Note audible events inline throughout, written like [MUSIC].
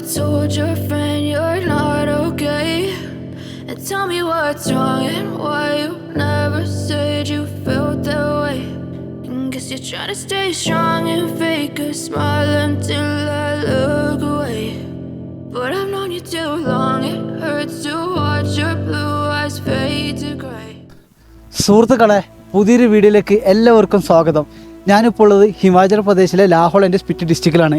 told your friend you're not okay? And tell me what's wrong and why you never said you felt that way. And guess you're trying to stay strong and fake a smile until I look away. But I've known you too long, it hurts to watch your blue eyes fade to gray. സുഹൃത്തുക്കളെ പുതിയൊരു വീഡിയോയിലേക്ക് എല്ലാവർക്കും സ്വാഗതം ഞാനിപ്പോൾ ഉള്ളത് ഹിമാചൽ പ്രദേശിലെ ലാഹോൾ എന്റെ spit ഡിസ്ട്രിക്റ്റിലാണ്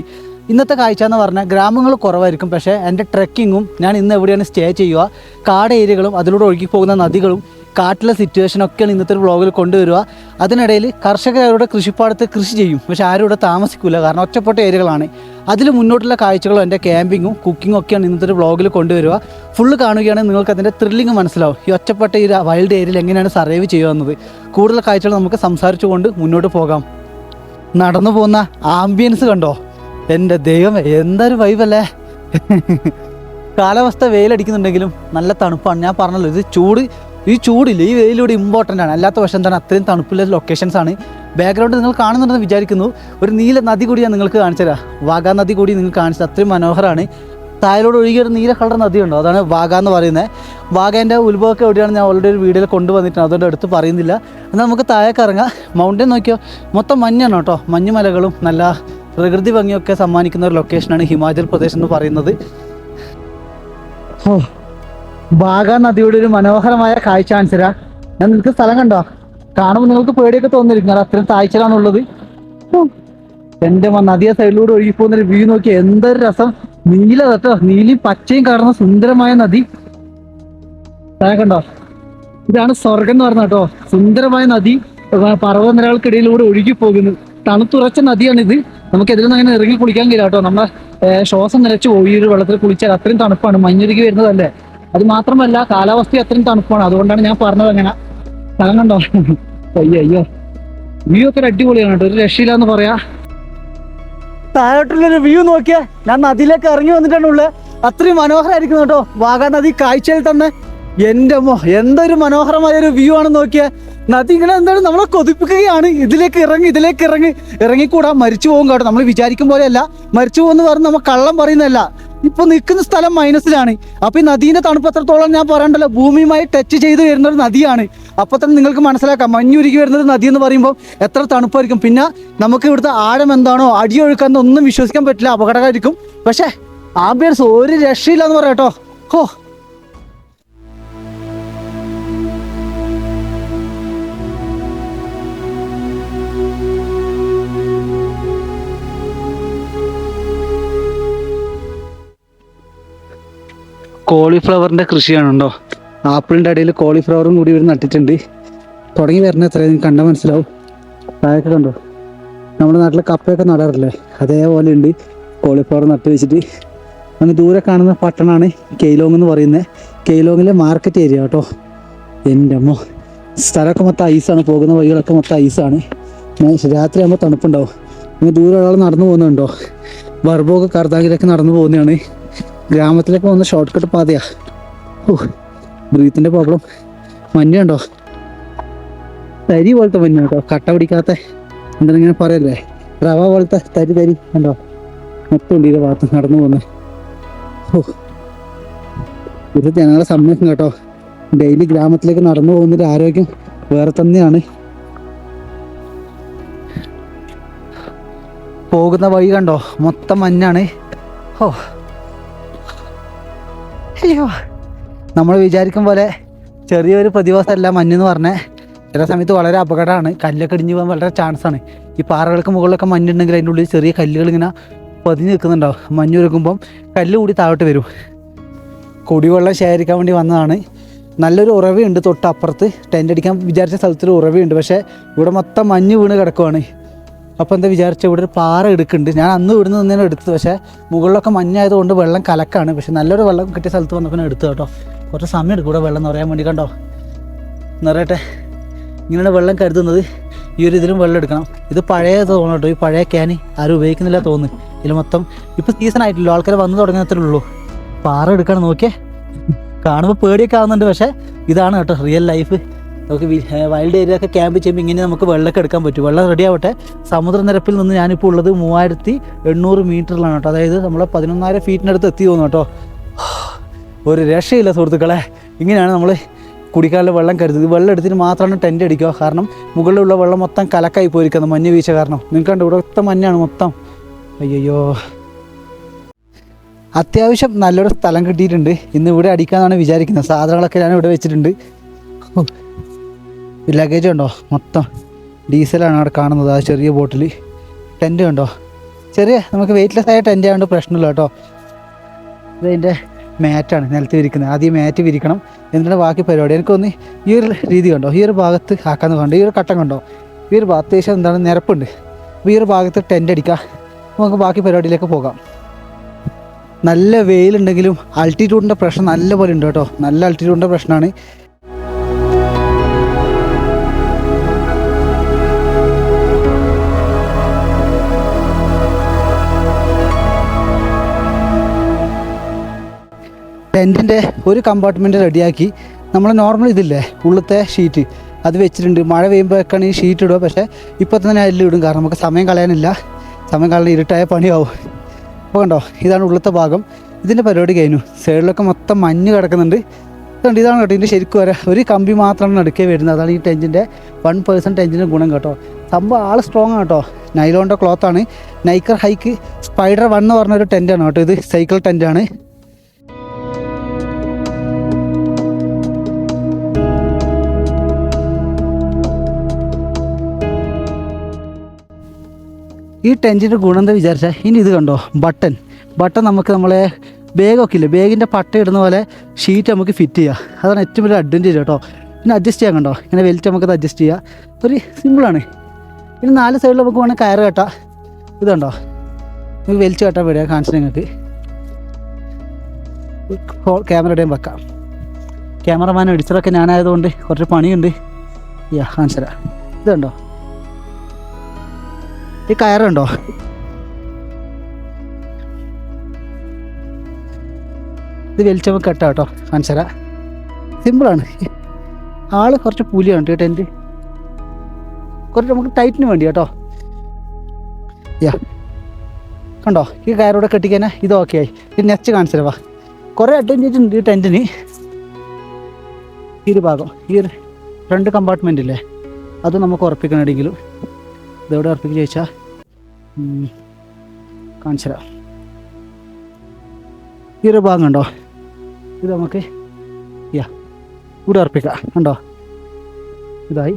ഇന്നത്തെ കാഴ്ച എന്ന് പറഞ്ഞാൽ ഗ്രാമങ്ങൾ കുറവായിരിക്കും പക്ഷേ എന്റെ ട്രെക്കിങ്ങും ഞാൻ ഇന്ന് എവിടെയാണ് സ്റ്റേ ചെയ്യുക കാട് ഏരിയകളും അതിലൂടെ ഒഴുകി പോകുന്ന നദികളും കാട്ടിലെ സിറ്റുവേഷനൊക്കെയാണ് ഇന്നത്തെ ഒരു വ്ളോഗിൽ കൊണ്ടുവരിക. അതിനിടയിൽ കർഷകർ അവരുടെ കൃഷിപ്പാടത്ത് കൃഷി ചെയ്യും പക്ഷെ ആരും ഇവിടെ താമസിക്കില്ല കാരണം ഒറ്റപ്പെട്ട ഏരിയകളാണ്. അതിൽ മുന്നോട്ടുള്ള കാഴ്ചകളും എന്റെ ക്യാമ്പിങ്ങും കുക്കിങ്ങും ഒക്കെയാണ് ഇന്നത്തെ ഒരു വ്ളോഗിൽ കൊണ്ടുവരിക. ഫുള്ള് കാണുകയാണെങ്കിൽ നിങ്ങൾക്ക് അതിന്റെ ത്രില്ലിങ് മനസ്സിലാവും ഈ ഒറ്റപ്പെട്ട ഈ വൈൽഡ് ഏരിയയിൽ എങ്ങനെയാണ് സർവൈവ് ചെയ്യുന്നത് കൂടുതൽ കാഴ്ചകൾ നമുക്ക് സംസാരിച്ചുകൊണ്ട് മുന്നോട്ട് പോകാം. നടന്നു പോകുന്ന ആംബിയൻസ് കണ്ടോ? എന്റെ ദൈവം എന്തൊരു വൈബല്ലേ കാലാവസ്ഥ വെയിലടിക്കുന്നുണ്ടെങ്കിലും നല്ല തണുപ്പാണ്. ഞാൻ പറഞ്ഞല്ലോ ഇത് ചൂട് ഈ ചൂടില്ല ഈ വെയിലൂടെ ഇമ്പോർട്ടന്റ് ആണ്. അല്ലാത്ത പക്ഷം എന്താണ് അത്രയും തണുപ്പുള്ള ലൊക്കേഷൻസ് ആണ്. ബാക്ക്ഗ്രൗണ്ട് നിങ്ങൾ കാണുന്നുണ്ടെന്ന് വിചാരിക്കുന്നു. ഒരു നീല നദി കൂടി ഞാൻ നിങ്ങൾക്ക് കാണിച്ചുതരാം വാഗാ നദി കൂടി നിങ്ങൾ കാണിച്ചത് അത്രയും മനോഹരമാണ്. തായലോട് ഒഴുകിയ ഒരു നീല കളർ നദിയുണ്ടോ അതാണ് വാഗ എന്ന് പറയുന്നത്. വാഗേന്റെ ഉത്ഭവമൊക്കെ എവിടെയാണ് ഞാൻ ഓൾറെഡി ഒരു വീഡിയോയിൽ കൊണ്ടുവന്നിട്ടുണ്ട്. അതുകൊണ്ട് എടുത്ത് പറയുന്നില്ല. എന്നാൽ നമുക്ക് താഴേക്ക് ഇറങ്ങാം. മൗണ്ടൻ നോക്കിയോ? മൊത്തം മഞ്ഞാണ് കേട്ടോ. മഞ്ഞുമലകളും നല്ല പ്രകൃതി ഭംഗിയൊക്കെ സമ്മാനിക്കുന്ന ഒരു ലൊക്കേഷനാണ് ഹിമാചൽ പ്രദേശ് എന്ന് പറയുന്നത്. ബാഗ നദിയുടെ ഒരു മനോഹരമായ കാഴ്ച ആൻസര. ഞാൻ നിനക്ക് സ്ഥലം കണ്ടോ? കാണുമ്പോൾ നിങ്ങൾക്ക് പേടിയൊക്കെ തോന്നിയിരിക്കും. കാരണം അത്രയും താഴ്ചയിലാണുള്ളത്. ഓ, എന്റെ നദിയെ സൈഡിലൂടെ ഒഴുകി പോകുന്ന ഒരു വ്യൂ നോക്കി എന്തൊരു രസം. നീല കേട്ടോ നീലയും പച്ചയും കലർന്ന സുന്ദരമായ നദി. കണ്ടോ? ഇതാണ് സ്വർഗം എന്ന് പറഞ്ഞ കേട്ടോ. സുന്ദരമായ നദി പർവതനിരകൾക്കിടയിലൂടെ ഒഴുകി പോകുന്നു. തണുത്തുറച്ച നദിയാണിത്. നമുക്ക് ഇതിൽ നിന്ന് അങ്ങനെ ഇറങ്ങി കുളിക്കാൻ കഴിയില്ല കേട്ടോ. നമ്മളെ ശ്വാസം നിലച്ച് പോയി ഒരു വെള്ളത്തിൽ കുളിച്ചാൽ അത്രയും തണുപ്പാണ്. മഞ്ഞുരുകി വരുന്നതല്ലേ? അത് മാത്രമല്ല കാലാവസ്ഥ അത്രയും തണുപ്പാണ്. അതുകൊണ്ടാണ് ഞാൻ പറഞ്ഞത് അങ്ങനെ. സ്ഥലം കണ്ടോ? അയ്യോ അയ്യോ. വ്യൂ ഒക്കെ അടിപൊളിയാണ് കേട്ടോ. ഒരു രക്ഷയില്ല എന്ന് പറയാ. താഴോട്ടുള്ളൊരു വ്യൂ നോക്കിയാ. ഞാൻ നദിയിലേക്ക് ഇറങ്ങി വന്നിട്ടാണ് ഉള്ളത് അത്രയും മനോഹരമായിരിക്കുന്നു കേട്ടോ. വാഗാ നദി കാഴ്ചയിൽ തന്നെ. എന്റെ എന്തൊരു മനോഹരമായ ഒരു വ്യൂ ആണ് നോക്കിയ. നദി ഇങ്ങനെ എന്താണ് നമ്മളെ കൊതിപ്പിക്കുകയാണ്. ഇതിലേക്ക് ഇറങ്ങി ഇതിലേക്ക് ഇറങ്ങി. ഇറങ്ങിക്കൂടാ മരിച്ചു പോകും കേട്ടോ. നമ്മൾ വിചാരിക്കും പോലെയല്ല. മരിച്ചു പോകുന്ന പറഞ്ഞ് നമ്മൾ കള്ളം പറയുന്നതല്ല. ഇപ്പൊ നിൽക്കുന്ന സ്ഥലം മൈനസിലാണ്. അപ്പൊ ഈ നദീന്റെ തണുപ്പ് എത്രത്തോളം ഞാൻ പറയണ്ടല്ലോ. ഭൂമിയുമായി ടച്ച് ചെയ്ത് വരുന്ന ഒരു നദിയാണ്. അപ്പൊ തന്നെ നിങ്ങൾക്ക് മനസ്സിലാക്കാം. മഞ്ഞുരുകി വരുന്ന ഒരു നദി എന്ന് പറയുമ്പോൾ എത്ര തണുപ്പായിരിക്കും. പിന്നെ നമുക്ക് ഇവിടുത്തെ ആഴം എന്താണോ അടിയൊഴുക്കാന്നോ ഒന്നും വിശ്വസിക്കാൻ പറ്റില്ല. അപകടമായിരിക്കും പക്ഷേ ആംബിയൻസ് ഒരു രക്ഷയില്ല എന്ന് പറയാം കേട്ടോ. ഹോ. കോളിഫ്ലവറിന്റെ കൃഷിയാണ് ആപ്പിളിന്റെ ഇടയിൽ കോളിഫ്ലവറും കൂടി ഇവർ നട്ടിട്ടുണ്ട്. തുടങ്ങി വരുന്ന എത്ര കണ്ടാൽ മനസ്സിലാവും. താഴൊക്കെ കണ്ടോ? നമ്മുടെ നാട്ടിൽ കപ്പയൊക്കെ നടാറില്ലേ? അതേപോലെ ഉണ്ട്. കോളിഫ്ലവർ നട്ട് വെച്ചിട്ട്. അങ്ങ് ദൂരെ കാണുന്ന പട്ടണമാണ് കെയ്ലോങ് എന്ന് പറയുന്നത് കെയ്ലോങ്ങിലെ മാർക്കറ്റ് ഏരിയ കേട്ടോ. എന്റെ അമ്മ. സ്ഥലമൊക്കെ മൊത്തം ഐസാണ്. പോകുന്ന വഴികളൊക്കെ മൊത്തം ഐസാണ്. രാത്രി ആകുമ്പോൾ തണുപ്പുണ്ടാവും. അങ്ങ് ദൂരെ ഒരാൾ നടന്നു പോകുന്നുണ്ടോ? ഒക്കെ കർദാങ്കിലേക്ക് നടന്നു പോകുന്നതാണ്. ഗ്രാമത്തിലേക്ക് പോകുന്ന ഷോർട്ട് കട്ട് പാതയാ. ഓ ബ്രീത്തിന്റെ പ്രോബ്ലം മഞ്ഞുണ്ടോ? തരി പോലത്തെ മഞ്ഞ കേട്ടോ കട്ട പിടിക്കാത്ത എന്താണ് ഇങ്ങനെ പറയല്ലേ? റവ പോലത്തെ തരി തരി ഉണ്ടോ മൊത്തം ഉണ്ട് ഭാഗത്ത് നടന്നു പോകുന്നത് ഓ ഇത് ജനങ്ങളെ സമയം കേട്ടോ. ഡെയിലി ഗ്രാമത്തിലേക്ക് നടന്നു പോകുന്നൊരു ആരോഗ്യം വേറെ തന്നെയാണ്. പോകുന്ന വഴി കണ്ടോ? മൊത്തം മഞ്ഞാണ്. ഓ അയ്യോ. നമ്മൾ വിചാരിക്കും പോലെ ചെറിയൊരു പ്രതിഭാസമല്ല മഞ്ഞെന്ന് പറഞ്ഞേ. ചില സമയത്ത് വളരെ അപകടമാണ്. കല്ലൊക്കെ ഇടിഞ്ഞ് പോകാൻ വളരെ ചാൻസ് ആണ്. ഈ പാറകൾക്ക് മുകളിലൊക്കെ മഞ്ഞുണ്ടെങ്കിൽ അതിന്റെ ഉള്ളിൽ ചെറിയ കല്ലുകൾ ഇങ്ങനെ പതിഞ്ഞ് നിൽക്കുന്നുണ്ടാവും. മഞ്ഞുരുക്കുമ്പം കല്ല് കൂടി താഴോട്ട് വരും. കുടിവെള്ളം ശേഖരിക്കാൻ വേണ്ടി വന്നതാണ്. നല്ലൊരു ഉറവയുണ്ട് തൊട്ടപ്പുറത്ത്. ടെന്റ് അടിക്കാൻ വിചാരിച്ച സ്ഥലത്തൊരു ഉറവയുണ്ട്. പക്ഷേ ഇവിടെ മൊത്തം മഞ്ഞ് വീണ് കിടക്കുവാണ്. അപ്പോൾ എന്താ വിചാരിച്ച ഇവിടെ ഒരു പാറ എടുക്കുന്നുണ്ട്. ഞാൻ അന്ന് ഇവിടുന്ന് നിന്നേ എടുത്തത് പക്ഷേ മുകളിലൊക്കെ മഞ്ഞായതുകൊണ്ട് വെള്ളം കലക്കാണ്. പക്ഷെ നല്ലൊരു വെള്ളം കിട്ടിയ സ്ഥലത്ത് വന്നപ്പോൾ എടുത്തു കേട്ടോ. കുറച്ച് സമയം എടുക്കും ഇവിടെ വെള്ളം നിറയാൻ വേണ്ടി കണ്ടോ? നിറയട്ടെ ഇങ്ങനെയാണ് വെള്ളം കരുതുന്നത്. ഈ ഒരു ഇതിലും വെള്ളം എടുക്കണം. ഇത് പഴയ തോന്നണം കേട്ടോ. ഈ പഴയ ക്യാൻ ആരും ഉപയോഗിക്കുന്നില്ല തോന്നുന്നു. ഇതിൽ മൊത്തം ഇപ്പോൾ സീസൺ ആയിട്ടില്ല ആൾക്കാർ വന്നു തുടങ്ങുന്നത്രേ ഉള്ളൂ. പാറ എടുക്കണം നോക്കിയേ. കാണുമ്പോൾ പേടിയൊക്കെ ആവുന്നുണ്ട് പക്ഷേ ഇതാണ് കേട്ടോ റിയൽ ലൈഫ് നമുക്ക് വൈൽഡ് ഏരിയ ഒക്കെ ക്യാമ്പ് ചെയ്യുമ്പോൾ ഇങ്ങനെ നമുക്ക് വെള്ളമൊക്കെ എടുക്കാൻ പറ്റും. വെള്ളം റെഡി ആവട്ടെ. സമുദ്രനിരപ്പിൽ നിന്ന് ഞാനിപ്പോൾ ഉള്ളത് മൂവായിരത്തി എണ്ണൂറ് മീറ്ററിലാണ് കേട്ടോ. അതായത് നമ്മൾ പതിനൊന്നായിരം ഫീറ്റിനടുത്ത് എത്തി പോകുന്നു കേട്ടോ. ഒരു രക്ഷയില്ല സുഹൃത്തുക്കളെ. ഇങ്ങനെയാണ് നമ്മൾ കുടിക്കാനുള്ള വെള്ളം കരുതുന്നത്. വെള്ളം എടുത്തിട്ട് മാത്രമാണ് ടെന്റ് അടിക്കുക. കാരണം മുകളിലുള്ള വെള്ളം മൊത്തം കലക്കായി പോയിരിക്കുന്നത് മഞ്ഞ് വീഴ്ച കാരണം. നിങ്ങൾക്ക് കണ്ടു? ഇവിടെ മൊത്തം മഞ്ഞാണ് മൊത്തം. അയ്യോ അത്യാവശ്യം നല്ലൊരു സ്ഥലം കിട്ടിയിട്ടുണ്ട്. ഇന്ന് ഇവിടെ അടിക്കാന്നാണ് വിചാരിക്കുന്നത്. സാധനങ്ങളൊക്കെ ഞാൻ ഇവിടെ വെച്ചിട്ടുണ്ട്. ലഗേജ് ഉണ്ടോ മൊത്തം ഡീസലാണ് അവിടെ കാണുന്നത് ആ ചെറിയ ബോട്ടിൽ ടെന്റ് ഉണ്ടോ ചെറിയ നമുക്ക് വെയിറ്റ്ലെസ് ആയ ടെന്റ് ആയതുകൊണ്ട് പ്രശ്നമില്ല കേട്ടോ. ഇതിന്റെ മാറ്റാണ് നിലത്ത് വിരിക്കുന്നത്. ആദ്യം മാറ്റ് വിരിക്കണം. എന്നിട്ട് ബാക്കി പരിപാടി. എനിക്കൊന്ന് ഈ ഒരു രീതി കണ്ടോ? ഈ ഒരു ഭാഗത്ത് ആക്കാന്ന് കണ്ടോ ഈ ഒരു കട്ടം കണ്ടോ? ഈ ഒരു ഭാഗത്ത് എന്താണ് നിരപ്പുണ്ട്. അപ്പോൾ ഈ ഒരു ഭാഗത്ത് ടെന്റ് അടിക്കാം. നമുക്ക് ബാക്കി പരിപാടിയിലേക്ക് പോകാം. നല്ല വെയിലുണ്ടെങ്കിലും ആൾട്ടിറ്റ്യൂഡിന്റെ പ്രശ്നം നല്ലപോലെ ഉണ്ട് കേട്ടോ. നല്ല ആൾട്ടിറ്റ്യൂഡിന്റെ പ്രശ്നമാണ്. ടെന്റിന്റെ ഒരു കമ്പാർട്ട്മെന്റ് റെഡിയാക്കി. നമ്മൾ നോർമൽ ഇതില്ലേ ഉള്ളത്തെ ഷീറ്റ്. അത് വെച്ചിട്ടുണ്ട്. മഴ പെയ്യുമ്പോഴൊക്കെയാണ് ഈ ഷീറ്റ് ഇടുക. പക്ഷേ ഇപ്പോൾ തന്നെ അതിൽ ഇടും കാരണം നമുക്ക് സമയം കളയാനില്ല. സമയം കളയാൻ ഇരുട്ടായ പണിയാവും. അപ്പോൾ കണ്ടോ ഇതാണ് ഉള്ളത്തെ ഭാഗം. ഇതിന്റെ പരിപാടി കഴിഞ്ഞു. സൈഡിലൊക്കെ മൊത്തം മഞ്ഞ് കിടക്കുന്നുണ്ട്. ഇതാണ് കേട്ടോ. ഇതിന്റെ ശരിക്കും വരെ ഒരു കമ്പി മാത്രമാണ് നടുക്കേ വരുന്നത്. അതാണ് ഈ ടെന്റിന്റെ വൺ പേഴ്സന്റ് ടെന്റിന്റെ ഗുണം കേട്ടോ. സംഭവം ആൾ സ്ട്രോങ് ആണ് കേട്ടോ. നൈലോണിന്റെ ക്ലോത്താണ് നൈക്കർ ഹൈക്ക് സ്പൈഡർ വൺ എന്ന് പറഞ്ഞൊരു ടെന്റാണ് കേട്ടോ ഇത്. സൈക്കിൾ ടെന്റാണ് ഈ ടെന്റിന്റെ ഗുണം എന്താ വിചാരിച്ചാൽ ഇനി ഇത് കണ്ടോ? ബട്ടൺ ബട്ടൺ നമുക്ക് നമ്മളെ ബാഗൊക്കെ ഇല്ല? ബാഗിന്റെ പട്ട ഇടുന്ന പോലെ ഷീറ്റ് നമുക്ക് ഫിറ്റ് ചെയ്യുക അതാണ് ഏറ്റവും വലിയ അഡ്വാന്റേജ് കേട്ടോ. പിന്നെ അഡ്ജസ്റ്റ് ചെയ്യാൻ കണ്ടോ? ഇങ്ങനെ വെൽറ്റ് നമുക്കത് അഡ്ജസ്റ്റ് ചെയ്യുക ഒരു സിമ്പിളാണ് പിന്നെ നാല് സൈഡിൽ നമുക്ക് വേണമെങ്കിൽ കയറ് കെട്ടാം. ഇത് കണ്ടോ? നമുക്ക് വലിച്ചു കെട്ടാൻ വേണ്ടിയാ കാണിച്ചു നിങ്ങൾക്ക്. ക്യാമറയുടെയും വെക്കാം. ക്യാമറമാൻ അടിച്ചതൊക്കെ ഞാനായതുകൊണ്ട് കുറച്ച് പണിയുണ്ട്. യാ കാണിച്ചു തരാം. ഇതുണ്ടോ ഈ കയറുണ്ടോ? ഇത് വലിച്ചപ്പോൾ കെട്ടാ കേട്ടോ മനസ്സര സിമ്പിളാണ്. ആൾ കുറച്ച് പുലിയാണ് കേട്ടോ ടെന്റ്. കുറച്ച് നമുക്ക് ടൈറ്റിന് വേണ്ടി കേട്ടോ. യാ. കണ്ടോ? ഈ കയറോടെ കെട്ടിക്കാനാ ഇത് ഓക്കെ ആയി. ഇത് നെക്സ്റ്റ് കാണിച്ചു വാ. കുറേ അഡ്വാന്റേജ് ഉണ്ട് ഈ ടെന്റിന്. ഈ ഒരു ഭാഗം. ഈ ഫ്രണ്ട് കമ്പാർട്ട്മെന്റ് ഇല്ലേ? അത് നമുക്ക് ഉറപ്പിക്കണമെങ്കിലും ഇതെവിടെ അർപ്പിക്കുക ചോദിച്ചാൽ കാണിച്ചു തരാം ഈ ഒരു ഭാഗം കണ്ടോ? ഇത് നമുക്ക് യാ ഇവിടെ അർപ്പിക്കാം കണ്ടോ? ഇതായി.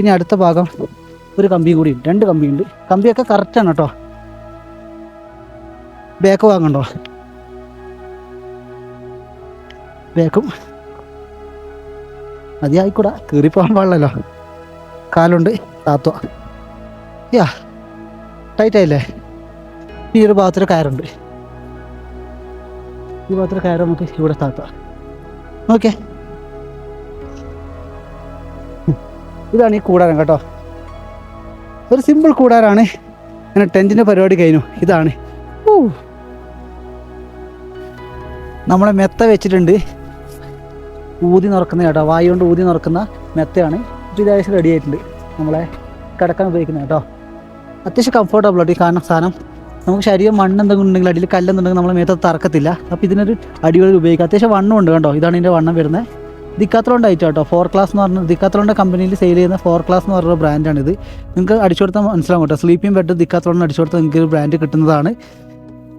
ഇനി അടുത്ത ഭാഗം ഒരു കമ്പിയും കൂടി ഉണ്ട് രണ്ട് കമ്പിയുണ്ട് കമ്പിയൊക്കെ കറക്റ്റാണ് കേട്ടോ. ബാക്ക് വാങ്ങണ്ടോ ബാക്കും മതിയായിക്കൂടാ കീറിപ്പോകാൻ പാടില്ലല്ലോ. കാലുണ്ട്. താത്ത. യാ ടൈറ്റ് ആയില്ലേ ഈ ഒരു ഭാഗത്തൊരു കയറുണ്ട്. ഈ ഭാഗത്തൊരു കയറ് നമുക്ക് ഇവിടെ താത്ത. ഓക്കെ. ഇതാണ് ഈ കൂടാരം കേട്ടോ. ഒരു സിമ്പിൾ കൂടാരാണ്. അങ്ങനെ ടെന്റിന്റെ പരിപാടി കഴിഞ്ഞു. ഇതാണ്. ഓ നമ്മളെ മെത്ത വെച്ചിട്ടുണ്ട്. ഊതി നിറക്കുന്ന കേട്ടോ. വായു കൊണ്ട് ഊതി നിറക്കുന്ന മെത്തയാണ്. ഇതാവശ്യം റെഡി ആയിട്ടുണ്ട്. നമ്മളെ കിടക്കാൻ ഉപയോഗിക്കുന്നത് കേട്ടോ. അത്യാവശ്യം കംഫർട്ടബിൾ ആയിട്ട് കാരണം സാധനം. നമുക്ക് ശരീരം മണ്ണ് എന്തെങ്കിലും ഉണ്ടെങ്കിൽ അടിയിൽ കല്ലെന്നുണ്ടെങ്കിൽ നമ്മളെ മേത്ത് തറക്കത്തില്ല. അപ്പോൾ ഇതിനൊരു അടിപൊളി ഉപയോഗിക്കുക അത്യാവശ്യം വണ്ണം ഉണ്ട് കേട്ടോ ഇതാണ് ഇതിന്റെ വണ്ണം വരുന്നത്. ദിക്കാത്രോണ്ട് ആയിട്ട് കേട്ടോ ഫോർ ക്ലാസ് എന്ന് പറഞ്ഞാൽ ദിക്കാത്രോണ്ട് കമ്പനിയിൽ സെയിൽ ചെയ്യുന്ന ഫോർ ക്ലാസ് എന്ന് പറഞ്ഞ ബ്രാൻഡാണിത് നിങ്ങൾക്ക് അടിച്ചു കൊടുത്താൽ മനസ്സിലാവും കേട്ടോ. സ്ലീപ്പിംഗ് ബെഡ് ദിക്കാത്രോണ്ട് അടിച്ചു കൊടുത്താൽ നിങ്ങൾക്ക് ബ്രാൻഡ് കിട്ടുന്നതാണ്.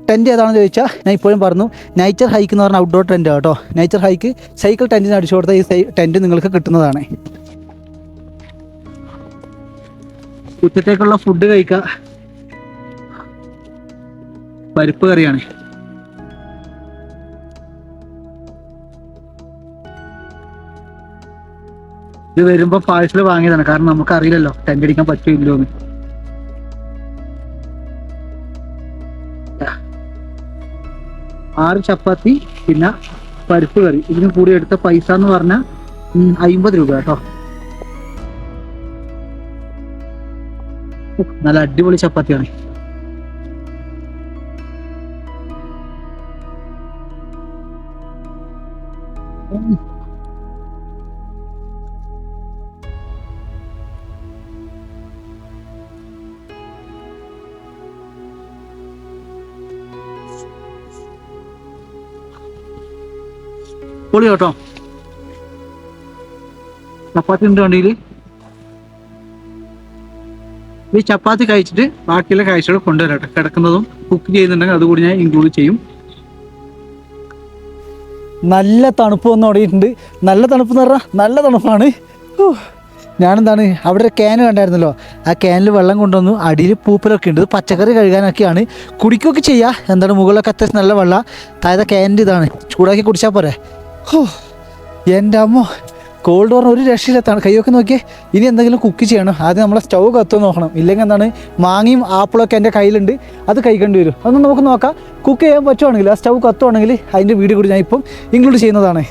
ടെന്റ് ഏതാണെന്ന് ചോദിച്ചാൽ ഞാൻ ഇപ്പോഴും പറഞ്ഞു നൈച്ചർ ഹൈക്ക് എന്ന് പറഞ്ഞ ഔട്ട്ഡോർ ടെന്റ് കേട്ടോ. നൈച്ചർ ഹൈക്ക് സൈക്കിൾ ടെന്റിന് അടിച്ചു കൊടുത്താൽ ഈ ടെന്റ് നിങ്ങൾക്ക് കിട്ടുന്നതാണ്. ഉച്ചത്തേക്കുള്ള ഫുഡ് കഴിക്കുക പരിപ്പ് കറിയാണ്. ഇത് വരുമ്പോ പാഴ്സൽ വാങ്ങിയതാണ്. കാരണം നമുക്ക് അറിയില്ലല്ലോ ടെന്റ് അടിക്കാൻ പറ്റുമോ ഇല്ലയോ എന്ന് ആറ് ചപ്പാത്തി പിന്നെ പരിപ്പ് കറി. ഇതിന് കൂടി എടുത്ത പൈസ എന്ന് പറഞ്ഞാൽ അമ്പത് രൂപ കേട്ടോ. നല്ല അടിപൊളി ചപ്പാത്തിയാണ്. പൊളി കേട്ടോ. ചപ്പാത്തി ഉണ്ട് വണ്ടിയിൽ ഈ ചപ്പാത്തി കഴിച്ചിട്ട് ബാക്കിയുള്ള കാഴ്ചകൾ കൊണ്ടുവരാം കിടക്കുന്നതും കുക്ക് ചെയ്യുന്നുണ്ടെങ്കിൽ അതുകൂടി ഞാൻ ഇൻക്ലൂഡ് ചെയ്യും. നല്ല തണുപ്പ് വന്ന് തുടങ്ങിയിട്ടുണ്ട് നല്ല തണുപ്പ് എന്ന് പറഞ്ഞാൽ നല്ല തണുപ്പാണ്. ഞാനെന്താണ് അവിടെ ഒരു ക്യാൻ കണ്ടായിരുന്നല്ലോ. ആ ക്യാനിൽ വെള്ളം കൊണ്ടുവന്നു അടിയിൽ പൂപ്പലൊക്കെ ഉണ്ട്. പച്ചക്കറി കഴുകാനൊക്കെയാണ്. കുടിക്കുകയൊക്കെ ചെയ്യാം. എന്താണ് മുകളിലൊക്കെ അത്യാവശ്യം നല്ല വെള്ളം. താഴത്തെ ക്യാനിന്റെ ഇതാണ്. ചൂടാക്കി കുടിച്ചാൽ പോരെ. ഓ എന്റെ അമ്മ. കോൾഡ് പറഞ്ഞ ഒരു രക്ഷയിലെത്താണ് കൈയൊക്കെ നോക്കിയേ ഇനി എന്തെങ്കിലും കുക്ക് ചെയ്യണം? ആദ്യം നമ്മളെ സ്റ്റൗ കത്തു നോക്കണം. ഇല്ലെങ്കിൽ എന്താണ്? മാങ്ങയും ആപ്പിളൊക്കെ എന്റെ കയ്യിലുണ്ട്. അത് കഴിക്കേണ്ടി വരും. അതൊന്നും നമുക്ക് നോക്കാം. കുക്ക് ചെയ്യാൻ പറ്റുവാണെങ്കിൽ ആ സ്റ്റൗ കത്തുവാണെങ്കിൽ അതിന്റെ വീഡിയോ കൂടി ഞാൻ ഇപ്പം ഇൻക്ലൂഡ് ചെയ്യുന്നതാണ്.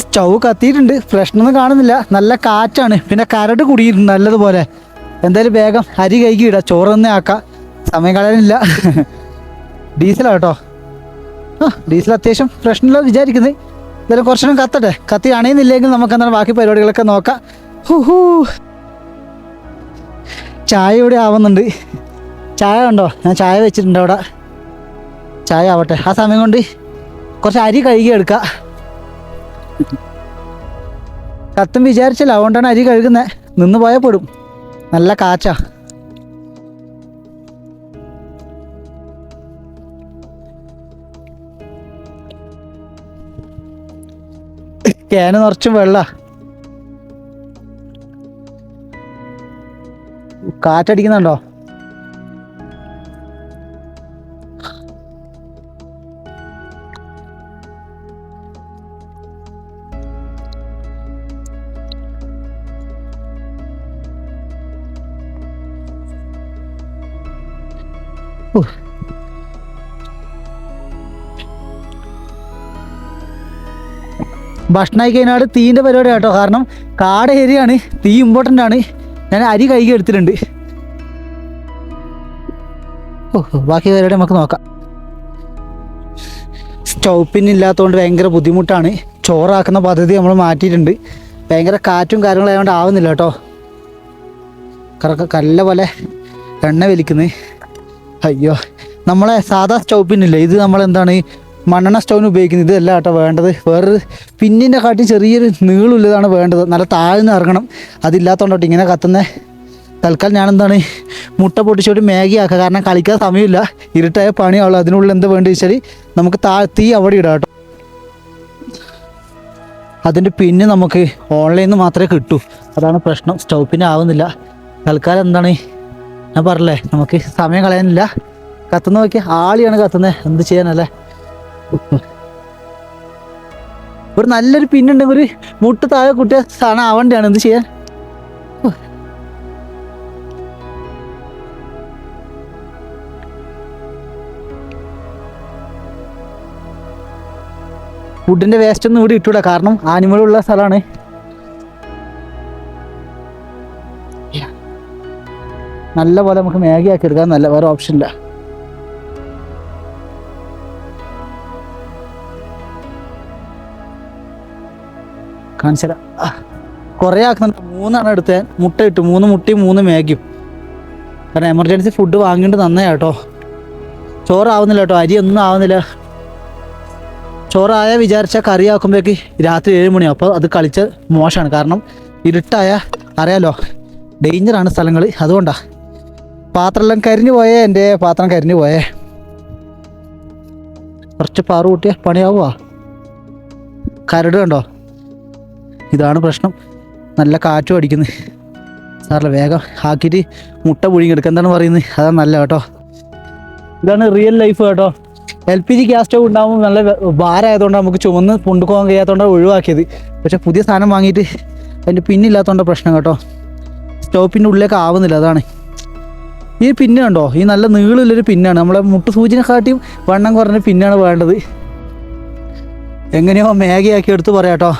സ്റ്റൗ കത്തിയിട്ടുണ്ട്. പ്രശ്നമൊന്നും കാണുന്നില്ല. നല്ല കാറ്റാണ്. പിന്നെ കരട് കുടിയിട്ടുണ്ട് നല്ലതുപോലെ. എന്തായാലും വേഗം അരി കൈകി ഇടാം ചോറ് തന്നെ ആക്കാം. സമയം കളയാനില്ല. [LAUGHS] ഡീസലാ കേട്ടോ. ആ ഡീസൽ അത്യാവശ്യം പ്രശ്നമില്ല വിചാരിക്കുന്നത് എന്തായാലും കുറച്ചും കത്തട്ടെ. കത്തി അണയുന്നില്ലെങ്കിൽ നമുക്ക് എന്താണ് ബാക്കി പരിപാടികളൊക്കെ നോക്കാം. ഹുഹൂ. ചായ ഇവിടെ ആവുന്നുണ്ട്. ചായ ഉണ്ടോ? ഞാൻ ചായ വെച്ചിട്ടുണ്ട് അവിടെ. ചായ ആവട്ടെ. ആ സമയം കൊണ്ട് കുറച്ച് അരി കഴുകി എടുക്കാം. കത്തും വിചാരിച്ചില്ല. അതുകൊണ്ടാണ് അരി കഴുകുന്നത് നിന്ന് പോയാൽ പെടും. നല്ല കാച്ചാ ക്യാന് നിറച്ചും വെള്ള കാറ്റടിക്കുന്നുണ്ടോ ഉഹ്. ഭക്ഷണമായി കഴിഞ്ഞാൽ തീന്റെ പരിപാടി കേട്ടോ കാരണം കാട് ഏരിയാണ് തീ ഇമ്പോർട്ടന്റ് ആണ്. ഞാൻ അരി കൈകി എടുത്തിട്ടുണ്ട്. ഓ ബാക്കി പരിപാടി നമുക്ക് നോക്കാം. സ്റ്റൗ പിൻ ഇല്ലാത്തതുകൊണ്ട് ഭയങ്കര ബുദ്ധിമുട്ടാണ്. ചോറാക്കുന്ന പദ്ധതി നമ്മൾ മാറ്റിയിട്ടുണ്ട്. ഭയങ്കര കാറ്റും കാര്യങ്ങളായതുകൊണ്ട് ആവുന്നില്ല കേട്ടോ. കറക്ക കല്ല പോലെ എണ്ണ വലിക്കുന്നത് അയ്യോ നമ്മളെ സാധാ സ്റ്റൗ പിന്നില്ലേ? ഇത് നമ്മളെന്താണ് മണ്ണെണ്ണ സ്റ്റൗവിന് ഉപയോഗിക്കുന്നത് ഇതല്ല കേട്ടോ വേണ്ടത്. വേറൊരു പിന്നിന്റെ കാട്ടി ചെറിയൊരു നീളമുള്ളതാണ് വേണ്ടത്. നല്ല താഴ്ന്ന് ഇറങ്ങണം. അതില്ലാത്തതുകൊണ്ടോട്ട് ഇങ്ങനെ കത്തുന്ന. തൽക്കാലം ഞാനെന്താണ് മുട്ട പൊട്ടിച്ചോട്ട് മാഗി ആക്കുക കാരണം കളിക്കാൻ സമയമില്ല. ഇരുട്ടായ പണിയാവുള്ളൂ അതിനുള്ളിൽ എന്ത് വേണ്ടി വെച്ചാൽ നമുക്ക് താ തീ അവിടെ ഇടാം കേട്ടോ. അതിന്റെ പിന്ന് നമുക്ക് ഓൺലൈനിൽ നിന്ന് മാത്രമേ കിട്ടൂ. അതാണ് പ്രശ്നം. സ്റ്റൗ പിന്നെ ആവുന്നില്ല. തൽക്കാലം എന്താണ്? ഞാൻ പറഞ്ഞല്ലേ നമുക്ക് സമയം കളയാനില്ല. കത്തുന്ന നോക്കി ആളിയാണ് കത്തുന്നത്. എന്ത് ചെയ്യാനല്ലേ? [LAUGHS] ഒരു നല്ലൊരു പിന്നുണ്ടെങ്കിൽ ഒരു മുട്ട് താഴെ കുട്ടിയ സാധനം ആവണ്ടാണ് എന്ത് ചെയ്യാൻ? ഫുഡിന്റെ വേസ്റ്റ് ഒന്നും ഇവിടെ ഇട്ടൂടാ. കാരണം ആനിമലുള്ള സ്ഥലമാണ്. നല്ല പോലെ നമുക്ക് മാഗി ആക്കി എടുക്കാൻ നല്ല വേറെ ഓപ്ഷൻ ഇല്ല. കാണിച്ചര. കുറേ ആക്കുന്നുണ്ട്. മൂന്നെണ്ണം എടുത്ത്. മുട്ട ഇട്ടു. മൂന്ന് മുട്ടി മൂന്ന് മാഗിയും കാരണം എമർജൻസി ഫുഡ് വാങ്ങിയിട്ട് നന്നായി കേട്ടോ. ചോറാവുന്നില്ല കേട്ടോ. അരി ഒന്നും ആവുന്നില്ല. ചോറായ വിചാരിച്ച കറി ആക്കുമ്പോഴേക്ക് രാത്രി ഏഴ് മണിയാവും. അപ്പോൾ അത് കളിച്ച് മോശമാണ്. കാരണം ഇരുട്ടായ അറിയാലോ ഡേഞ്ചറാണ് സ്ഥലങ്ങൾ. അതുകൊണ്ടാ. പാത്രമെല്ലാം കരിഞ്ഞു പോയേ എന്റെ പാത്രം കരിഞ്ഞു പോയേ. കുറച്ച് പാറു കൂട്ടിയ പണിയാവുക കരട് കണ്ടോ? ഇതാണ് പ്രശ്നം. നല്ല കാറ്റും അടിക്കുന്നത് സാറില്ല വേഗം ആക്കിയിട്ട് മുട്ട പുഴുങ്ങിയെടുക്കുക എന്താണ് പറയുന്നത് അതാണ് നല്ല കേട്ടോ. ഇതാണ് റിയൽ ലൈഫ് കേട്ടോ. L P G gas stove ഉണ്ടാകുമ്പോൾ നല്ല ഭാരമായതുകൊണ്ട് നമുക്ക് ചുമന്ന് കൊണ്ടുപോകാൻ കഴിയാത്തതുകൊണ്ടാണ് ഒഴിവാക്കിയത്. പക്ഷേ പുതിയ സാധനം വാങ്ങിയിട്ട് അതിന്റെ പിന്നില്ലാത്തതുകൊണ്ട് പ്രശ്നം കേട്ടോ. സ്റ്റോപ്പിന്റെ ഉള്ളിലേക്ക് ആവുന്നില്ല അതാണ്. ഈ പിന്ന് കണ്ടോ? ഈ നല്ല നീളമുള്ളൊരു പിന്നാണ്. നമ്മളെ മുട്ട് സൂചിനെക്കാട്ടിയും വണ്ണം കുറഞ്ഞ പിന്നാണ് വേണ്ടത്. എങ്ങനെയോ മേഘയാക്കി എടുത്ത് പറയാം കേട്ടോ.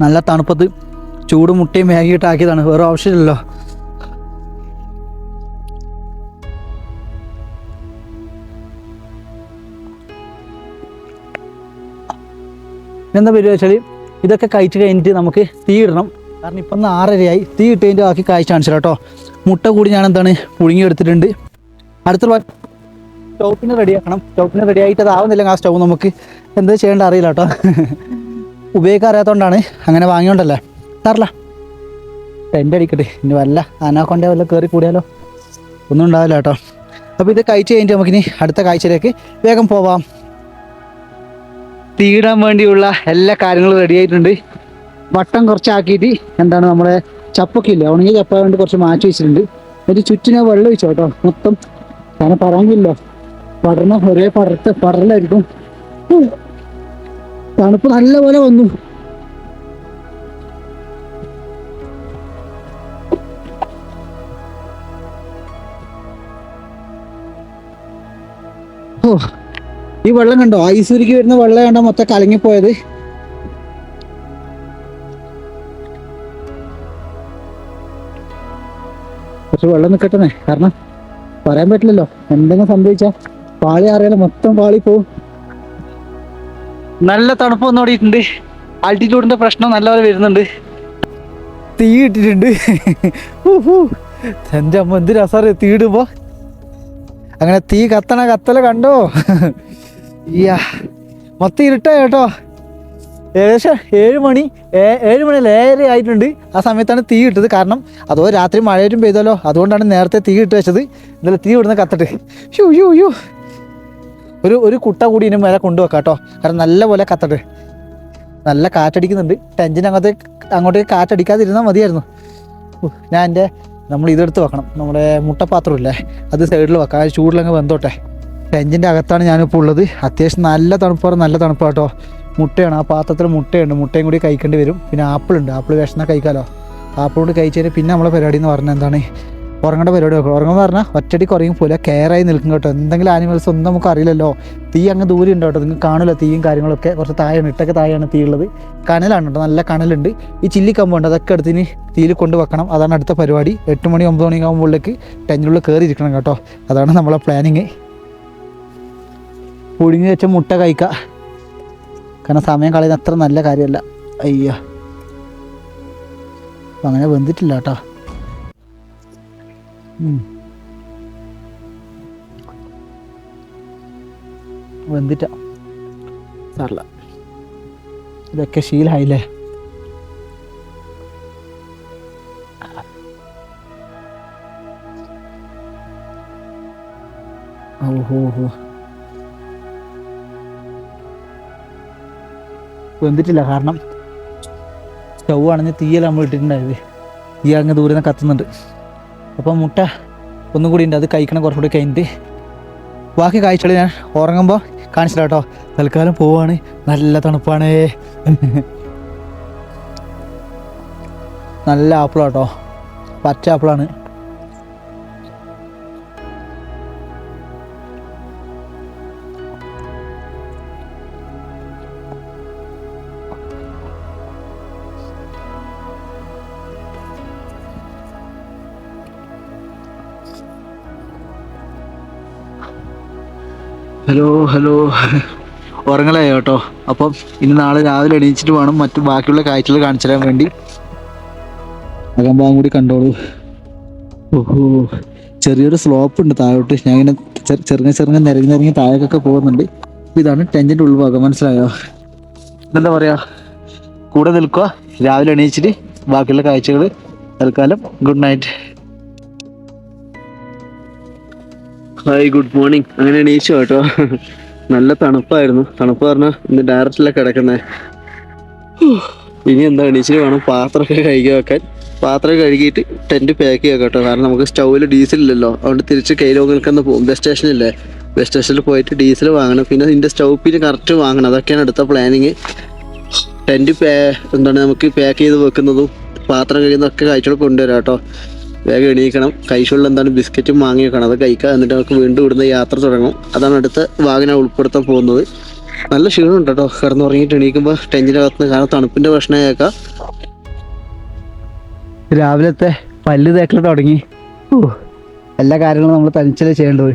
നല്ല തണുപ്പത്ത് ചൂട് മുട്ടയും മാഗിയിട്ട് ആക്കിയതാണ്. വേറെ ആവശ്യമില്ലല്ലോ. എന്താ പരിപാടി വെച്ചാൽ ഇതൊക്കെ കഴിച്ച് കഴിഞ്ഞിട്ട് നമുക്ക് തീ ഇടണം. കാരണം ഇപ്പം ആറരയായി. തീ ഇട്ടതിന്റെ ബാക്കി കാഴ്ച കാണിച്ചില്ല കേട്ടോ മുട്ട കൂടി ഞാൻ എന്താണ് പുഴുങ്ങി എടുത്തിട്ടുണ്ട്. അടുത്ത പ്രാ- സ്റ്റൗപ്പിന് റെഡിയാക്കണം സ്റ്റൗപ്പിന് റെഡി ആയിട്ട് അത് ആവുന്നില്ലെങ്കിൽ ആ സ്റ്റൗ നമുക്ക്. എന്ത് ചെയ്യേണ്ട അറിയില്ല കേട്ടോ. ഉപയോഗിക്കാൻ അറിയാത്തതുകൊണ്ടാണ് അങ്ങനെ വാങ്ങിയോണ്ടല്ലേ. സാറില്ല ടെന്റ് അടിക്കട്ടെ. ഇനി വല്ല അനാക്കൊണ്ടേ വല്ല കയറി കൂടിയാലോ? ഒന്നും ഉണ്ടാവില്ല കേട്ടോ. അപ്പോൾ ഇത് കഴിച്ച് കഴിഞ്ഞിട്ട് നമുക്കിനി അടുത്ത കാഴ്ചയിലേക്ക് വേഗം പോവാം. തീടാൻ വേണ്ടിയുള്ള എല്ലാ കാര്യങ്ങളും റെഡി ആയിട്ടുണ്ട്. വട്ടം കുറച്ചാക്കിയിട്ട് എന്താണ് നമ്മളെ ചപ്പൊക്കെ ഇല്ല? ഉണങ്ങിയ ചപ്പ വേണ്ടി കുറച്ച് മാറ്റി വെച്ചിട്ടുണ്ട്. എന്നിട്ട് ചുറ്റിനെ വെള്ളം ഒഴിച്ചോ കേട്ടോ. മൊത്തം. കാരണം പറയാനില്ല പടർന്ന ഒരേ പടർത്ത് പടരലായിരിക്കും തണുപ്പ് നല്ലപോലെ വന്നു. ഓ ഈ വെള്ളം കണ്ടോ? ഐസൂരിക്ക് വരുന്ന വെള്ളം കണ്ടോ? മൊത്തം കലങ്ങിപ്പോയത്. കുറച്ച് വെള്ളം നിൽക്കട്ടെ കാരണം പറയാൻ പറ്റില്ലല്ലോ. എന്തെങ്കിലും സംഭവിച്ചാ. പാളി അറിയാലോ മൊത്തം പാളി പോവും. നല്ല തണുപ്പ് വന്നോടിയിട്ടുണ്ട്. ആൾട്ടിറ്റ്യൂഡിന്റെ പ്രശ്നം നല്ലപോലെ വരുന്നുണ്ട്. തീ ഇട്ടിട്ടുണ്ട്. എന്റെ അമ്മ എന്ത് രസാറ് തീ ഇടുമ്പോ? അങ്ങനെ തീ കത്തണ കത്തല കണ്ടോ? യാ മൊത്തം ഇരുട്ടായി കേട്ടോ. ഏകദേശം ഏഴ് മണി ഏഴ് മണി ലേറെ ആയിട്ടുണ്ട്. ആ സമയത്താണ് തീ ഇട്ടത്. കാരണം അതോ രാത്രി മഴയും പെയ്തല്ലോ അതുകൊണ്ടാണ് നേരത്തെ തീ ഇട്ട് വെച്ചത്. ഇന്നലെ തീ ഇടുന്ന കത്തിട്ട്. ഷൂ ഷൂ ഷൂ. ഒരു ഒരു കുട്ട കൂടി ഇതിന് മേലെ കൊണ്ടുവെക്കാം കേട്ടോ കാരണം നല്ല പോലെ കത്തട്ട്. നല്ല കാറ്റടിക്കുന്നുണ്ട്. ടെൻഷൻ അങ്ങോട്ട് അങ്ങോട്ടേക്ക് കാറ്റടിക്കാതിരുന്നാൽ മതിയായിരുന്നു. ഞാൻ എന്റെ നമ്മൾ ഇതെടുത്ത് വെക്കണം. നമ്മുടെ മുട്ടപ്പാത്രമില്ലേ അത് സൈഡിൽ വെക്കാം. ആ ചൂടിലങ്ങ് വെന്തോട്ടെ. ടെഞ്ചിന്റെ അകത്താണ് ഞാനിപ്പോൾ ഉള്ളത്. അത്യാവശ്യം നല്ല തണുപ്പാണ് നല്ല തണുപ്പാണ് കേട്ടോ മുട്ടയാണ്. ആ പാത്രത്തിൽ മുട്ടയുണ്ട്. മുട്ടയും കൂടി കഴിക്കേണ്ടി വരും. പിന്നെ ആപ്പിൾ ഉണ്ട് ആപ്പിൾ വിഷന്നാൽ കഴിക്കാമല്ലോ ആപ്പിൾ കഴിച്ചാൽ പിന്നെ നമ്മളെ പരിപാടി എന്ന് പറഞ്ഞാൽ എന്താണ്? ഉറങ്ങേണ്ട പരിപാടി നോക്കുക ഉറങ്ങുമെന്ന് പറഞ്ഞാൽ ഒറ്റടിക്ക് ഉറങ്ങി പോലെ കെയറായി നിൽക്കും കേട്ടോ. എന്തെങ്കിലും ആനിമൽസ് ഒന്നും നമുക്ക് അറിയില്ലല്ലോ. തീ അങ്ങ് ദൂരം ഉണ്ട് കേട്ടോ. നിങ്ങൾക്ക് കാണില്ല തീയും കാര്യങ്ങളൊക്കെ. കുറച്ച് താഴെയാണ് ഇട്ടൊക്കെ താഴെയാണ് തീ ഉള്ളത്. കനലാണ് കേട്ടോ. നല്ല കനലുണ്ട്. ഈ ചില്ലി കമ്പുണ്ട് അതൊക്കെ എടുത്തിന് തീയിൽ കൊണ്ട് വെക്കണം. അതാണ് അടുത്ത പരിപാടി. എട്ട് മണി ഒമ്പത് മണി ആകുമ്പോഴേക്ക് ടെന്റിനുള്ളിൽ കയറി ഇരിക്കണം കേട്ടോ. അതാണ് നമ്മളെ പ്ലാനിങ് പുഴുങ്ങി വെച്ച മുട്ട കഴിക്കുക കാരണം സമയം കളയുന്ന അത്ര നല്ല കാര്യമല്ല. അയ്യോ. അങ്ങനെ വെന്തിട്ടില്ല കേട്ടോ. വെന്തിട്ട. സാറില്ല. ഇതൊക്കെ ശീലമായില്ലേ ഓഹോ വെന്തിട്ടില്ല കാരണം സ്റ്റൗ ആണെങ്കിൽ തീയല നമ്മൾ ഇട്ടിട്ടുണ്ടായത് തീ അങ്ങ് ദൂരെ നിന്ന് കത്തുന്നുണ്ട്. അപ്പം മുട്ട ഒന്നും കൂടി ഉണ്ട്. അത് കഴിക്കണം കുറച്ചുകൂടി കഴിഞ്ഞിട്ട്. ബാക്കി കാഴ്ചകൾ ഞാൻ ഉറങ്ങുമ്പോൾ കാണിച്ചില്ല കേട്ടോ. തൽക്കാലം പോവാണ്. നല്ല തണുപ്പാണ്. [LAUGHS] നല്ല ആപ്പിളാട്ടോ പച്ച ആപ്പിളാണ്. Hello hello. ഉറങ്ങലായോ കേട്ടോ? അപ്പം ഇനി നാളെ രാവിലെ എണീച്ചിട്ട് വേണം മറ്റു ബാക്കിയുള്ള കാഴ്ചകൾ കാണിച്ചു തരാൻ വേണ്ടി അകമ്പാവും കൂടി കണ്ടോളൂ. ഓഹോ. ചെറിയൊരു സ്ലോപ്പ് ഉണ്ട് താഴോട്ട്. ഞാൻ ഇങ്ങനെ ചെറുങ്ങനെ ചെറുങ്ങനെ നിരങ്ങി നിരങ്ങി താഴേക്കൊക്കെ പോകുന്നുണ്ട്. ഇതാണ് ടെന്റിന്റെ ഉൾഭാഗം മനസ്സിലായോ? എന്താ പറയാ? കൂടെ നിൽക്കുക രാവിലെ എണീച്ചിട്ട് ബാക്കിയുള്ള കാഴ്ചകൾ തൽക്കാലം good night hi good morning അങ്ങനെ എണീച്ചു കേട്ടോ. നല്ല തണുപ്പായിരുന്നു. തണുപ്പ് പറഞ്ഞാൽ ഇന്ന് ഡയറക്റ്റിലാണ് കിടക്കുന്നത് ഇനി എന്താ എണീച്ചിട്ട് വേണം? പാത്രമൊക്കെ കഴുകി വെക്കാൻ. പാത്രം കഴുകിയിട്ട് ടെന്റ് പാക്ക് ചെയ്യാം കേട്ടോ. കാരണം നമുക്ക് സ്റ്റൗവിൽ ഡീസൽ ഇല്ലല്ലോ. അതുകൊണ്ട് തിരിച്ച് കയ്യിലോങ്ങൽക്കൊന്ന് പോകും ബസ് സ്റ്റേഷനില്ലേ ബസ് സ്റ്റേഷനിൽ പോയിട്ട് ഡീസൽ വാങ്ങണം. പിന്നെ ഇതിന്റെ സ്റ്റൗപ്പിന് കറക്റ്റ് വാങ്ങണം. അതൊക്കെയാണ് അടുത്ത പ്ലാനിങ് ടെന്റ് പേ എന്താണ് നമുക്ക് പാക്ക് ചെയ്ത് വെക്കുന്നതും പാത്രം കഴിയുന്നതൊക്കെ കാഴ്ചകൾ കൊണ്ടുവരാം കേട്ടോ. വേഗം എണീക്കണം. കൈശുള്ള എന്താണ് ബിസ്ക്കറ്റും വാങ്ങി വെക്കണം അത് കഴിക്കുക എന്നിട്ട് നമുക്ക് വീണ്ടും ഇവിടുന്ന് യാത്ര തുടങ്ങും. അതാണ് അടുത്ത വാഗന ഉൾപ്പെടുത്താൻ പോകുന്നത്. നല്ല ക്ഷീണമുണ്ട് കേട്ടോ. കിടന്ന് ഉറങ്ങിയിട്ട് എണീക്കുമ്പോൾ ടെഞ്ചിനകത്ത് കാരണം തണുപ്പിന്റെ പ്രശ്നം കേൾക്കാം. രാവിലത്തെ പല്ല് തേക്കൽ തുടങ്ങി. എല്ലാ കാര്യങ്ങളും നമ്മൾ തനിച്ചല്ലേ ചെയ്യേണ്ടത്.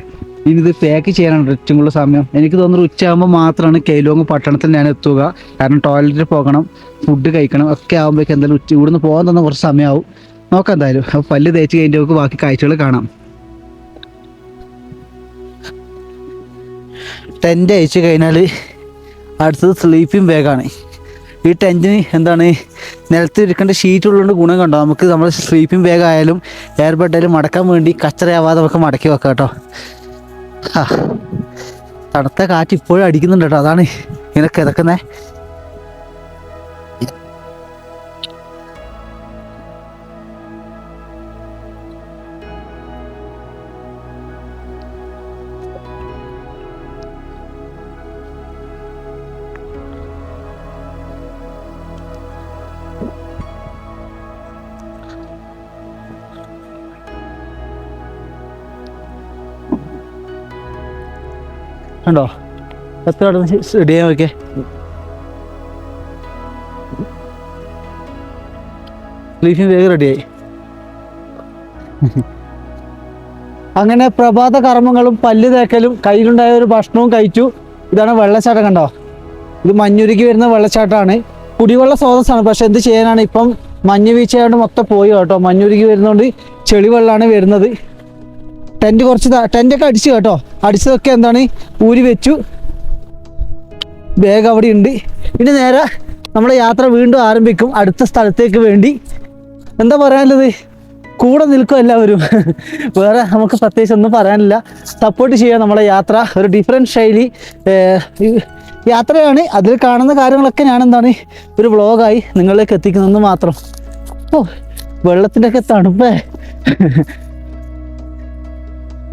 ഇനി ഇത് പാക്ക് ചെയ്യാനാണ് ഏറ്റവും കൂടുതൽ സമയം. എനിക്ക് തോന്നുന്നു ഉച്ചയാകുമ്പോൾ മാത്രമാണ് കെയിലോങ് പട്ടണത്തിൽ ഞാൻ എത്തുക. കാരണം ടോയ്ലറ്റിൽ പോകണം ഫുഡ് കഴിക്കണം ഒക്കെ ആകുമ്പോഴേക്കും എന്തായാലും ഉച്ച ഇവിടുന്ന് പോകാൻ തന്നെ കുറച്ച് സമയമാവും. നോക്കാം എന്തായാലും. പല്ല് തേച്ച് കഴിഞ്ഞിട്ട് നമുക്ക് ബാക്കി കാഴ്ചകൾ കാണാം. ടെന്റ് അയച്ചു കഴിഞ്ഞാൽ അടുത്തത് സ്ലീപ്പിംഗ് ബാഗാണ് ഈ ടെന്റിന് എന്താണ് നിലത്ത് ഇരിക്കേണ്ട ഷീറ്റ് ഉള്ളതുകൊണ്ട് ഗുണം കണ്ടോ? നമുക്ക് നമ്മൾ സ്ലീപ്പിംഗ് ബാഗ് ആയാലും എയർ ബെഡ് ആയാലും മടക്കാൻ വേണ്ടി കച്ചറയാവാതെ നമുക്ക് മടക്കി വെക്കാം കേട്ടോ. ആ തണുത്ത കാറ്റ് ഇപ്പോഴും അടിക്കുന്നുണ്ട് കേട്ടോ. അതാണ് ഇങ്ങനെ കിതക്കുന്നേ. കണ്ടോ എത്ര റെഡി ചെയ്യാൻ നോക്കിയേ ലീഫിന് വേഗം റെഡിയായി അങ്ങനെ പ്രഭാത കർമ്മങ്ങളും പല്ല് തേക്കലും കയ്യിലുണ്ടായ ഒരു ഭക്ഷണവും കഴിച്ചു. ഇതാണ് വെള്ളച്ചാട്ടം കണ്ടോ? ഇത് മഞ്ഞുരുക്കി വരുന്ന വെള്ളച്ചാട്ടമാണ്. കുടിവെള്ള സ്രോതസ്സാണ് പക്ഷെ എന്ത് ചെയ്യാനാണ്? ഇപ്പം മഞ്ഞ് വീഴ്ചയായതുകൊണ്ട് മൊത്തം പോയി കേട്ടോ. മഞ്ഞുരുക്കി വരുന്നതുകൊണ്ട് ചെളിവെള്ളമാണ് വരുന്നത്. ടെന്റ് കുറച്ച് ടെന്റൊക്കെ അടിച്ചു കേട്ടോ. അടിച്ചതൊക്കെ എന്താണ്? ഊരി വെച്ചു. ബാഗ് അവിടെ ഉണ്ട്. ഇനി നേരെ നമ്മുടെ യാത്ര വീണ്ടും ആരംഭിക്കും. അടുത്ത സ്ഥലത്തേക്ക് വേണ്ടി. എന്താ പറയാനുള്ളത്? കൂടെ നിൽക്കും എല്ലാവരും. [LAUGHS] വേറെ നമുക്ക് പ്രത്യേകിച്ച് ഒന്നും പറയാനില്ല. സപ്പോർട്ട് ചെയ്യുക നമ്മുടെ യാത്ര. ഒരു ഡിഫറെന്റ് ശൈലി. യാത്രയാണ്. അതിൽ കാണുന്ന കാര്യങ്ങളൊക്കെ ഞാൻ എന്താണ്? ഒരു വ്ളോഗായി നിങ്ങളിലേക്ക് എത്തിക്കുന്നതെന്ന് മാത്രം. ഓ വെള്ളത്തിന്റെ ഒക്കെ തണുപ്പേ. [LAUGHS]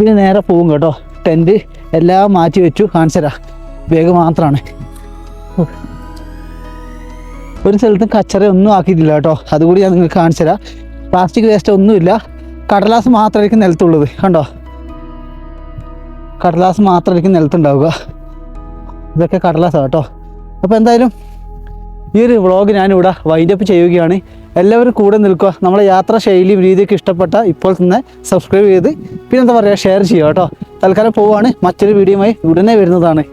പിന്നെ നേരെ പോകും കേട്ടോ. ടെന്റ് എല്ലാം മാറ്റി വെച്ചു. കാണിച്ചരാ വേഗം മാത്രമാണ്. ഒരു സ്ഥലത്തും കച്ചറ ഒന്നും ആക്കിയിട്ടില്ല കേട്ടോ. അതുകൂടി ഞാൻ നിങ്ങൾക്ക് കാണിച്ചുതരാം. പ്ലാസ്റ്റിക് വേസ്റ്റ് ഒന്നുമില്ല. കടലാസ് മാത്രമായിരിക്കും നിലത്തുള്ളത്. കണ്ടോ? കടലാസ് മാത്രമായിരിക്കും നിലത്തുണ്ടാവുക. ഇതൊക്കെ കടലാസാണ് കേട്ടോ. അപ്പോൾ എന്തായാലും ഈ ഒരു വ്ളോഗ് ഞാനിവിടെ വൈൻഡ് അപ്പ് ചെയ്യുകയാണ്. എല്ലാവരും കൂടെ നിൽക്കുക. നമ്മളെ യാത്രാ ശൈലിയും രീതിയൊക്കെ ഇഷ്ടപ്പെട്ട ഇപ്പോൾ തന്നെ സബ്സ്ക്രൈബ് ചെയ്ത് പിന്നെന്താ പറയുക ഷെയർ ചെയ്യുക കേട്ടോ. തൽക്കാലം പോവുകയാണ് മറ്റൊരു വീഡിയോയുമായി ഉടനെ വരുന്നതാണ്.